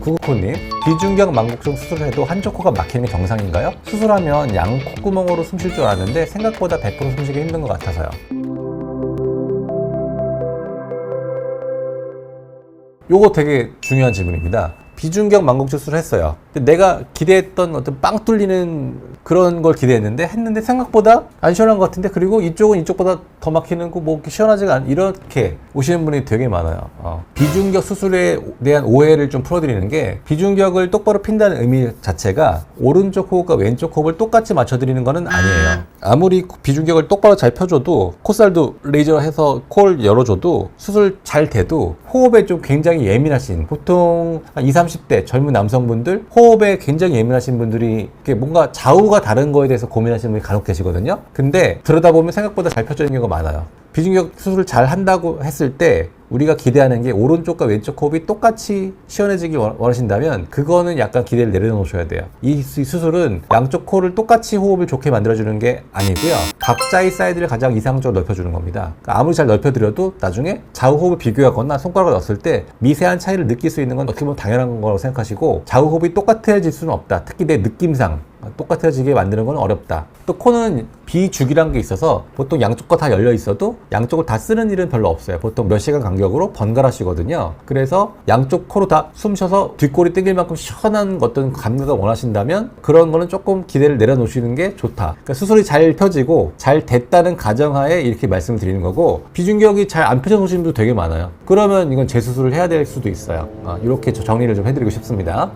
구구코님 비중격 망곡증 수술해도 한쪽 코가 막히는 게 정상인가요? 수술하면 양 콧구멍으로 숨 쉴줄 아는데 생각보다 100% 숨쉬기 힘든 것 같아서요. 요거 되게 중요한 질문입니다. 비중격 망곡 수술을 했어요. 내가 기대했던 어떤 빵 뚫리는 그런 걸 기대했는데 했는데 생각보다 안 시원한 것 같은데 그리고 이쪽은 이쪽보다 더 막히는 거뭐 이렇게 시원하지가 않 이렇게 오시는 분이 되게 많아요. 어. 비중격 수술에 대한 오해를 좀 풀어드리는 게 비중격을 똑바로 핀다는 의미 자체가 오른쪽 호흡과 왼쪽 호흡을 똑같이 맞춰드리는 거는 아니에요. 아무리 비중격을 똑바로 잘 펴줘도 콧살도 레이저 해서 코를 열어줘도 수술 잘 돼도 호흡에 좀 굉장히 예민하신 보통 한 20, 30대 젊은 남성분들 호흡 에 굉장히 예민하신 분들이 뭔가 좌우가 다른 거에 대해서 고민하시는 분이 간혹 계시거든요. 근데 들여다 보면 생각보다 잘 펴져 있는 경우가 많아요. 비중격 수술을 잘 한다고 했을 때 우리가 기대하는 게 오른쪽과 왼쪽 호흡이 똑같이 시원해지기 원- 원하신다면 그거는 약간 기대를 내려놓으셔야 돼요. 이 수- 수술은 양쪽 코를 똑같이 호흡을 좋게 만들어주는 게 아니고요. 각자의 사이드를 가장 이상적으로 넓혀주는 겁니다. 그러니까 아무리 잘 넓혀드려도 나중에 좌우 호흡을 비교하거나 손가락을 넣었을 때 미세한 차이를 느낄 수 있는 건 어떻게 보면 당연한 거라고 생각하시고 좌우 호흡이 똑같아질 수는 없다. 특히 내 느낌상 똑같아지게 만드는 건 어렵다. 또 코는 비주기란 게 있어서 보통 양쪽 거 다 열려 있어도 양쪽을 다 쓰는 일은 별로 없어요. 보통 몇 시간 간격으로 번갈아 쉬거든요. 그래서 양쪽 코로 다 숨 쉬어서 뒷골이 땡길 만큼 시원한 어떤 감각을 원하신다면 그런 거는 조금 기대를 내려놓으시는 게 좋다. 그러니까 수술이 잘 펴지고 잘 됐다는 가정하에 이렇게 말씀을 드리는 거고 비중격이 잘 안 펴져 오시는 분도 되게 많아요. 그러면 이건 재수술을 해야 될 수도 있어요. 아, 이렇게 저 정리를 좀 해드리고 싶습니다.